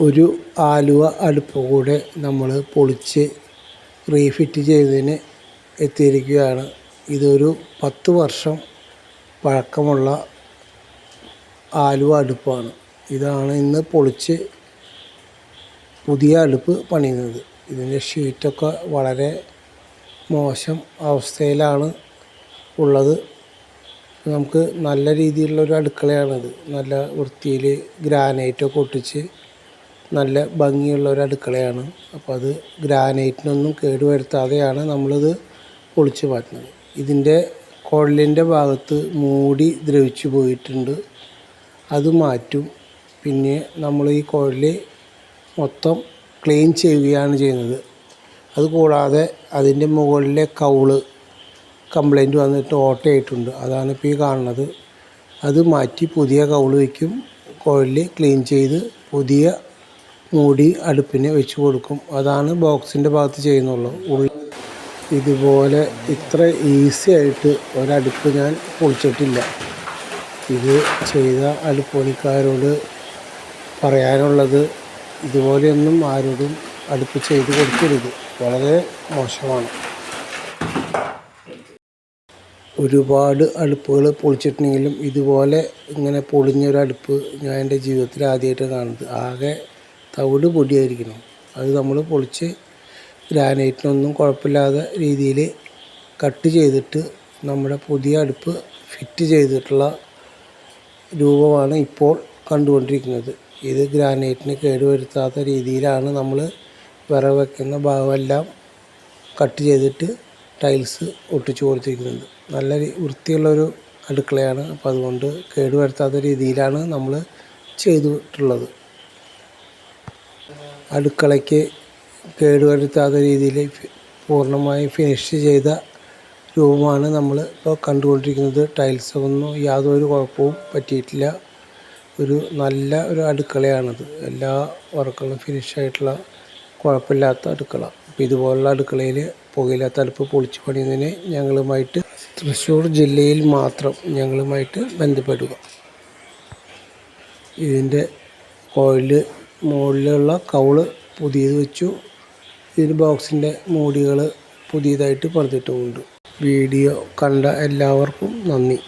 ഒരു ആലുവ അടുപ്പ് കൂടെ നമ്മൾ പൊളിച്ച് റീഫിറ്റ് ചെയ്തതിന് എത്തിയിരിക്കുകയാണ്. ഇതൊരു പത്ത് വർഷം പഴക്കമുള്ള ആലുവ അടുപ്പാണ്. ഇതാണ് ഇന്ന് പൊളിച്ച് പുതിയ അടുപ്പ് പണിയുന്നത്. ഇതിന്റെ ഷീറ്റൊക്കെ വളരെ മോശം അവസ്ഥയിലാണ് ഉള്ളത്. നമുക്ക് നല്ല രീതിയിലുള്ള ഒരു അടുക്കളയാണിത്. നല്ല വൃത്തിയിൽ ഗ്രാനൈറ്റൊക്കെ ഒട്ടിച്ച് നല്ല ഭംഗിയുള്ള ഒരു അടുക്കളയാണ്. അപ്പോൾ അത് ഗ്രാനൈറ്റിനൊന്നും കേടുവരുത്താതെയാണ് നമ്മളിത് പൊളിച്ച് മാറ്റുന്നത്. ഇതിന്റെ കുഴലിന്റെ ഭാഗത്ത് മൂടി ദ്രവിച്ചു പോയിട്ടുണ്ട്. അത് മാറ്റും. പിന്നെ നമ്മൾ ഈ കുഴൽ മൊത്തം ക്ലീൻ ചെയ്യുകയാണ് ചെയ്യുന്നത്. അതുകൂടാതെ അതിന്റെ മുകളിലെ കൗൾ കംപ്ലൈന്റ് വന്നിട്ട് ഓട്ടയായിട്ടുണ്ട്. അതാണ് ഇപ്പോൾ ഈ കാണുന്നത്. അത് മാറ്റി പുതിയ കൗൾ വയ്ക്കും. കുഴൽ ക്ലീൻ ചെയ്ത് പുതിയ മൂടി അടുപ്പിന് വെച്ച് കൊടുക്കും. അതാണ് ബോക്സിന്റെ ഭാഗത്ത് ചെയ്യുന്നുള്ളൂ. ഉള്ളി ഇതുപോലെ ഇത്ര ഈസി ആയിട്ട് ഒരടുപ്പ് ഞാൻ പൊളിച്ചിട്ടില്ല. ഇത് ചെയ്ത അടുപ്പണിക്കാരോട് പറയാനുള്ളത് ഇതുപോലെയൊന്നും ആരോടും അടുപ്പ് ചെയ്ത് കൊടുക്കരുത്. വളരെ മോശമാണ്. ഒരുപാട് അടുപ്പുകൾ പൊളിച്ചിട്ടുണ്ടെങ്കിലും ഇതുപോലെ ഇങ്ങനെ പൊളിഞ്ഞൊരടുപ്പ് ഞാൻ എന്റെ ജീവിതത്തിൽ ആദ്യമായിട്ട് കാണുന്നത്. ആകെ തവിട് പൊടിയായിരിക്കണം അത് നമ്മൾ പൊളിച്ച് ഗ്രാനൈറ്റിനൊന്നും കുഴപ്പമില്ലാതെ രീതിയിൽ കട്ട് ചെയ്തിട്ട് നമ്മുടെ പുതിയ അടുപ്പ് ഫിറ്റ് ചെയ്തിട്ടുള്ള രൂപമാണ് ഇപ്പോൾ കണ്ടുകൊണ്ടിരിക്കുന്നത്. ഇത് ഗ്രാനൈറ്റിന് കേടുവരുത്താത്ത രീതിയിലാണ് നമ്മൾ വിറക് വയ്ക്കുന്ന ഭാഗമെല്ലാം കട്ട് ചെയ്തിട്ട് ടൈൽസ് ഒട്ടിച്ചു കൊടുത്തിരിക്കുന്നത്. നല്ല വൃത്തിയുള്ളൊരു അടുക്കളയാണ്. അപ്പോൾ അതുകൊണ്ട് കേടുവരുത്താത്ത രീതിയിലാണ് നമ്മൾ ചെയ്തിട്ടുള്ളത്. അടുക്കളയ്ക്ക് കേടുവരുത്താത്ത രീതിയിൽ പൂർണമായും ഫിനിഷ് ചെയ്ത രൂപമാണ് നമ്മൾ ഇപ്പോൾ കണ്ടുകൊണ്ടിരിക്കുന്നത്. ടൈൽസ് ഒന്നും യാതൊരു കുഴപ്പവും പറ്റിയിട്ടില്ല. ഒരു നല്ല ഒരു അടുക്കളയാണത്. എല്ലാ വർക്കുകളും ഫിനിഷ് ആയിട്ടുള്ള കുഴപ്പമില്ലാത്ത അടുക്കള. അപ്പോൾ ഇതുപോലുള്ള അടുക്കളയിൽ പുകയില്ലാത്ത അടുപ്പ് പൊളിച്ചു പണിയുന്നതിന് ഞങ്ങളുമായിട്ട് തൃശ്ശൂർ ജില്ലയിൽ മാത്രം ഞങ്ങളുമായിട്ട് ബന്ധപ്പെടുക. ഇതിന്റെ കോയിൽ മുകളിലുള്ള കൗൾ പുതിയത് വെച്ചു. ഇതിന് ബോക്സിന്റെ മൂടികൾ പുതിയതായിട്ട് പണിതിട്ടുമുണ്ട്. വീഡിയോ കണ്ട എല്ലാവർക്കും നന്ദി.